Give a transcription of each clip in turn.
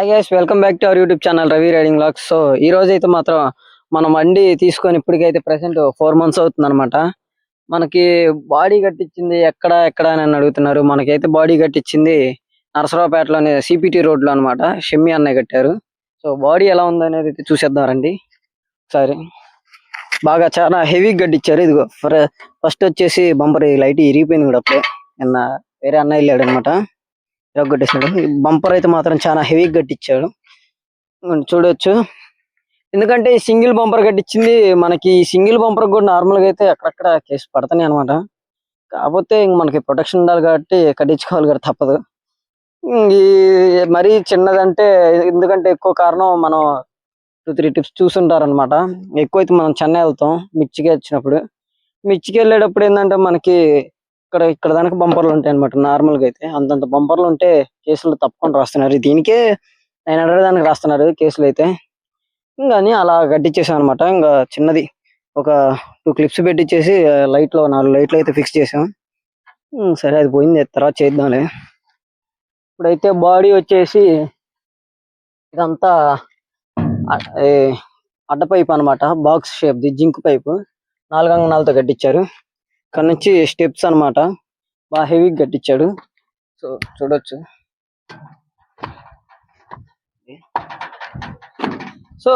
Hi guys welcome back to our YouTube channel Ravi riding blogs so ఈ రోజు అయితే మాత్రం మనం వండి తీసుకొని ఇప్పటికైతే ప్రెసెంట్ ఫోర్ మంత్స్ అవుతుంది అనమాట మనకి బాడీ కట్టించింది ఎక్కడ ఎక్కడ అని అడుగుతున్నారు. మనకైతే బాడీ కట్టించింది నరసరావుపేటలోని సిపిటి రోడ్లో అనమాట షమ్మి అన్నయ్య కట్టారు. సో బాడీ ఎలా ఉందనేది అయితే చూసేద్దాం రండి సరే బాగా చాలా హెవీ గడ్డిచ్చారు ఇదిగో ఫస్ట్ వచ్చేసి బంపర్ లైట్ ఇరిగిపోయింది కూడా అప్పుడే. నిన్న వేరే అన్న వెళ్ళాడు అనమాట కొట్టేశాడు బంపర్ అయితే మాత్రం చాలా హెవీ కట్టించాడు. మనం చూడొచ్చు. ఎందుకంటే ఈ సింగిల్ బంపర్ కట్టించింది మనకి సింగిల్ బంపర్ కూడా నార్మల్గా అయితే అక్కడక్కడ కేసు పడతాయి అనమాట కాకపోతే ఇంక మనకి ప్రొటెక్షన్ ఉండాలి కాబట్టి కట్టించుకోవాలి కదా తప్పదు. ఈ మరీ చిన్నదంటే ఎందుకంటే ఎక్కువ కారణం మనం టూ త్రీ టిప్స్ చూసుంటారనమాట ఎక్కువైతే ఎక్కువ అయితే మనం చెన్నై వెళ్తాం. మిర్చికి వచ్చినప్పుడు. మిర్చికి వెళ్ళేటప్పుడు ఏంటంటే మనకి ఇక్కడ ఇక్కడ దానికి బంపర్లు ఉంటాయి అనమాట నార్మల్గా అయితే. అంతంత బంపర్లు ఉంటే కేసులు తప్పకుండా రాస్తున్నారు. దీనికే నైన్ హండ్రెడ్ దానికి రాస్తున్నారు కేసులు అయితే. ఇంకా అలా గడ్డిచ్చేసాం అనమాట ఇంకా చిన్నది. ఒక టూ క్లిప్స్ పెట్టించేసి లైట్లో నాలుగు లైట్లు అయితే ఫిక్స్ చేసాం. సరే అది పోయింది. తర్వాత చేద్దాంలే. ఇప్పుడైతే బాడీ వచ్చేసి ఇదంతా అడ్డ పైప్ అనమాట బాక్స్ షేప్ ది జింక్ పైప్. నాలుగు అంగనాలతో కట్టించారు ఇక్కడ నుంచి స్టెప్స్ అన్నమాట. బాగా హెవీ కట్టించాడు. సో చూడొచ్చు. సో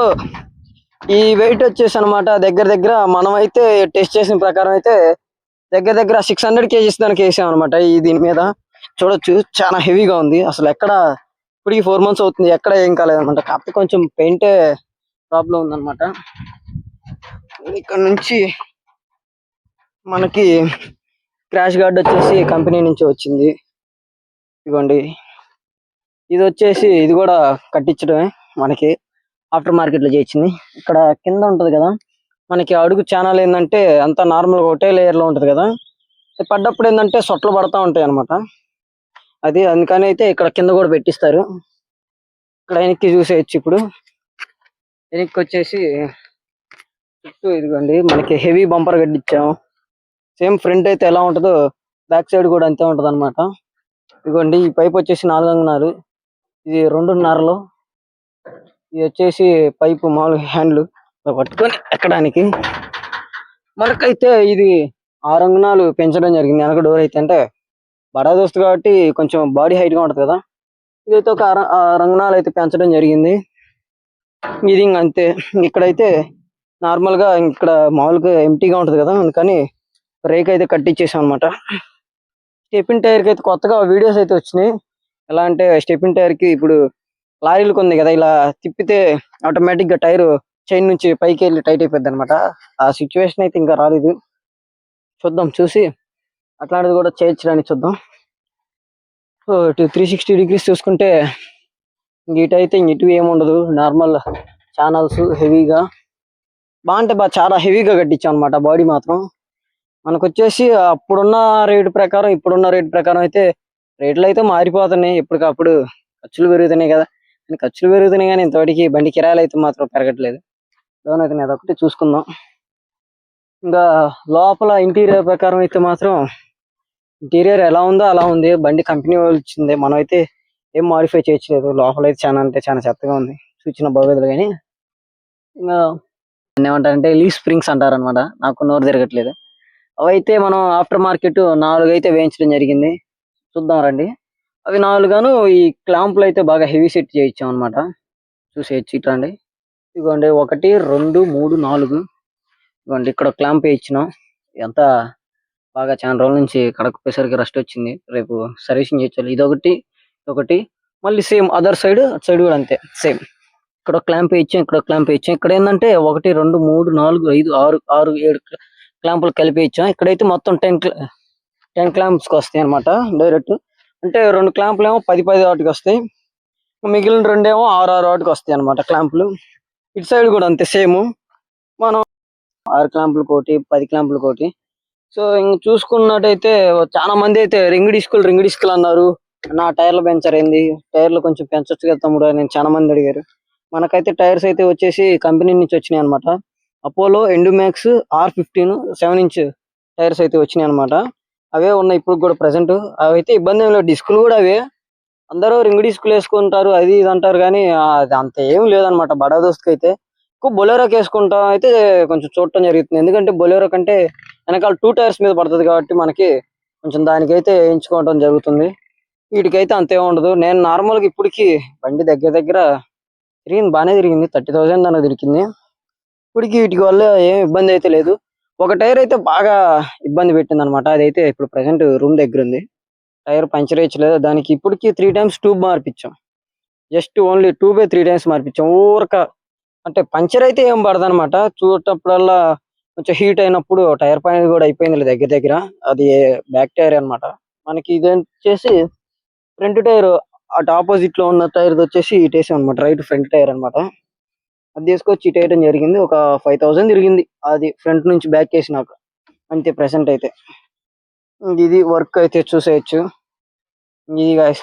ఈ వెయిట్ వచ్చేసి అనమాట దగ్గర దగ్గర మనం అయితే టెస్ట్ చేసిన ప్రకారం అయితే దగ్గర దగ్గర సిక్స్ హండ్రెడ్ కేజీస్ దానికి వేసాం అనమాట ఈ దీని మీద. చూడొచ్చు చాలా హెవీగా ఉంది. అసలు ఎక్కడ ఇప్పుడు ఈ ఫోర్ మంత్స్ అవుతుంది ఎక్కడ ఏం కాలేదనమాట కాకపోతే కొంచెం పెయింటే ప్రాబ్లం ఉందన్నమాట. ఇక్కడ నుంచి మనకి క్రాష్ గార్డ్ వచ్చేసి కంపెనీ నుంచి వచ్చింది. ఇదిగోండి. ఇది వచ్చేసి ఇది కూడా కట్టించడమే మనకి. ఆఫ్టర్ మార్కెట్లో చేయించింది. ఇక్కడ కింద ఉంటది కదా మనకి అడుగు ఛానల్ ఏంటంటే అంతా నార్మల్ ఒకటే లేయర్లో ఉంటది కదా. పడ్డప్పుడు ఏంటంటే సొట్లు పడతా ఉంటాయి అన్నమాట. అది అందుకని అయితే ఇక్కడ కింద కూడా పెట్టిస్తారు. ఇక్కడ వెనక్కి చూసేయచ్చు ఇప్పుడు. వెనక్కి వచ్చేసి చుట్టూ ఇదిగోండి మనకి హెవీ బంపర్ కట్టించాము. సేమ్ ఫ్రంట్ అయితే ఎలా ఉంటుందో బ్యాక్ సైడ్ కూడా అంతే ఉంటుంది అనమాట ఇదిగోండి ఈ పైప్ వచ్చేసి నాలుగున్నర ఇది రెండున్నరలో. ఇది వచ్చేసి పైపు మామూలు హ్యాండ్లు. పట్టుకొని ఎక్కడానికి. మనకైతే ఇది ఆరు పెంచడం జరిగింది. వెనక డోర్ అయితే అంటే బడా దోస్తు కాబట్టి కొంచెం బాడీ హైట్గా కదా. ఇదైతే ఒక రంగనాలు అయితే పెంచడం జరిగింది. ఇది ఇంక అంతే. ఇక్కడైతే నార్మల్గా ఇక్కడ మామూలుగా ఎంటీగా ఉంటుంది కదా. అందుకని రేక్ అయితే కట్టించేసాం అనమాట స్టెపిన్ టైర్కి అయితే కొత్తగా వీడియోస్ అయితే వచ్చినాయి. ఎలా అంటే స్టెపిన్ టైర్కి ఇప్పుడు లారీలకు ఉంది కదా ఇలా తిప్పితే ఆటోమేటిక్గా టైర్ చైన్ నుంచి పైకి వెళ్ళి టైట్ అయిపోద్ది అనమాట ఆ సిచ్యువేషన్ అయితే ఇంకా రాలేదు. చూద్దాం చూసి అట్లాంటిది కూడా చేయించడానికి చూద్దాం. సో ఇటు త్రీ సిక్స్టీ డిగ్రీస్ చూసుకుంటే ఇంక ఇటు అయితే ఇటు ఏముండదు నార్మల్ ఛానల్స్ హెవీగా బాగుంటే బాగా చాలా హెవీగా కట్టించాం అనమాట బాడీ మాత్రం. మనకు వచ్చేసి అప్పుడున్న రేటు ప్రకారం ఇప్పుడున్న రేటు ప్రకారం అయితే రేట్లు అయితే మారిపోతున్నాయి. ఎప్పటికప్పుడు ఖర్చులు పెరుగుతున్నాయి కదా. కానీ ఖర్చులు పెరుగుతున్నాయి కానీ ఇంతవరకు బండి కిరాయిలు అయితే మాత్రం పెరగట్లేదు. లోన్ అయితే నేను అదొకటి చూసుకుందాం. ఇంకా లోపల ఇంటీరియర్ ప్రకారం అయితే మాత్రం ఇంటీరియర్ ఎలా ఉందో అలా ఉంది. బండి కంపెనీ వాళ్ళు ఇచ్చింది. మనం అయితే ఏం మాడిఫై చేయట్లేదు. లోపల అయితే చాలా అంటే చాలా చెత్తగా ఉంది. చూసిన బాగోదులు కానీ ఇంకా ఏమంటారంటే లీ స్ప్రింగ్స్ అంటారనమాట నాకు నోరు తిరగట్లేదు. అవైతే మనం ఆఫ్టర్ మార్కెట్ నాలుగు అయితే వేయించడం జరిగింది. చూద్దాం రండి. అవి నాలుగాను ఈ క్లాంపులు అయితే బాగా హెవీ సెట్ చేయించాం అనమాట చూసేయచ్చు ఇట్రండి ఇదిగోండి ఒకటి రెండు మూడు నాలుగు. ఇదిగోండి ఇక్కడ క్లాంప్ వేయించినాం. ఎంత బాగా చాలా రోజుల నుంచి కడకపోయేసరికి రెస్ట్ వచ్చింది. రేపు సర్వీసింగ్ చేయించాలి. ఇదొకటి ఒకటి మళ్ళీ సేమ్ అదర్ సైడ్ అటు సైడ్ కూడా అంతే సేమ్. ఇక్కడ క్లాంప్ వేయించాం ఇక్కడ క్లాంప్ వేయించాం. ఇక్కడ ఏంటంటే ఒకటి రెండు మూడు నాలుగు ఐదు ఆరు ఆరు ఏడు క్లాంపులు కలిపి ఇచ్చాం. ఇక్కడైతే మొత్తం టెన్ టెన్ క్లాంప్స్ వస్తాయి అనమాట డైరెక్ట్ అంటే రెండు క్లాంపులు ఏమో పది పది వాటికి వస్తాయి. మిగిలిన రెండేమో ఆరు ఆరు వాటికి వస్తాయి అనమాట క్లాంపులు ఇటు సైడ్ కూడా అంతే సేమ్ మనం ఆరు క్లాంపులు కోటి పది క్లాంపులు కోటి. సో ఇంక చూసుకున్నట్టయితే చాలా మంది అయితే రింగ్ డిస్కులు రింగ్ డిస్కులు అన్నారు. నా టైర్లు పెంచర్ టైర్లు కొంచెం పెంచొచ్చు కదా తమ్ముడు అని చాలా మంది అడిగారు. మనకైతే టైర్స్ అయితే వచ్చేసి కంపెనీ నుంచి వచ్చినాయి అనమాట Apollo Endumax R fifteen seven inch tyres అయితే వచ్చినాయి అనమాట అవే ఉన్నాయి ఇప్పుడు కూడా ప్రెసెంట్. అవి అయితే ఇబ్బంది ఏం లేదు. డిస్కులు కూడా అవే. అందరూ రింగ్ డిస్కులు వేసుకుంటారు అది ఇది అంటారు కానీ అది అంత ఏం లేదనమాట బడా దోస్తుకి అయితే. ఎక్కువ బొలేరోకి వేసుకుంటాం అయితే కొంచెం చూడటం జరుగుతుంది. ఎందుకంటే బొలేరో కంటే వెనకాల టూ టైర్స్ మీద పడుతుంది కాబట్టి మనకి కొంచెం దానికైతే వేయించుకోవడం జరుగుతుంది. వీటికైతే అంతే ఉండదు. నేను నార్మల్ ఇప్పటికి బండి దగ్గర దగ్గర తిరిగింది బాగానే తిరిగింది. థర్టీ థౌసండ్ దానికి తిరిగింది ఇప్పటికి వీటికి వల్ల ఏం ఇబ్బంది అయితే లేదు. ఒక టైర్ అయితే బాగా ఇబ్బంది పెట్టింది అనమాట అదైతే ఇప్పుడు ప్రజెంట్ రూమ్ దగ్గర ఉంది. టైర్ పంచర్ ఇచ్చలేదు దానికి ఇప్పటికి త్రీ టైమ్స్ ట్యూబ్ మార్పించాం. జస్ట్ ఓన్లీ ట్యూబే త్రీ టైమ్స్ మార్పించాం. ఊరక అంటే పంచర్ అయితే ఏం పడదు అనమాట చూడటప్పుడల్లా కొంచెం హీట్ అయినప్పుడు టైర్ పైన కూడా అయిపోయింది దగ్గర దగ్గర. అది బ్యాక్ టైర్ అన్నమాట. మనకి ఇది వచ్చేసి ఫ్రంట్ టైర్ అటు ఆపోజిట్లో ఉన్న టైర్ వచ్చేసి ఇటు అనమాట రైట్ ఫ్రంట్ టైర్ అన్నమాట. అది తీసుకొచ్చి ఇటు జరిగింది. ఒక ఫైవ్ థౌసండ్ తిరిగింది. అది ఫ్రంట్ నుంచి బ్యాక్ వేసినాక. అంతే ప్రెసెంట్ అయితే. ఇది వర్క్ అయితే చూసేయచ్చు. ఇది guys.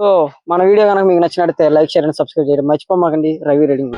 సో మన వీడియో కనుక మీకు నచ్చినట్లయితే లైక్ షేర్ అండ్ సబ్స్క్రైబ్ చేయడం మర్చిపోమాకండి. రవి రీడింగ్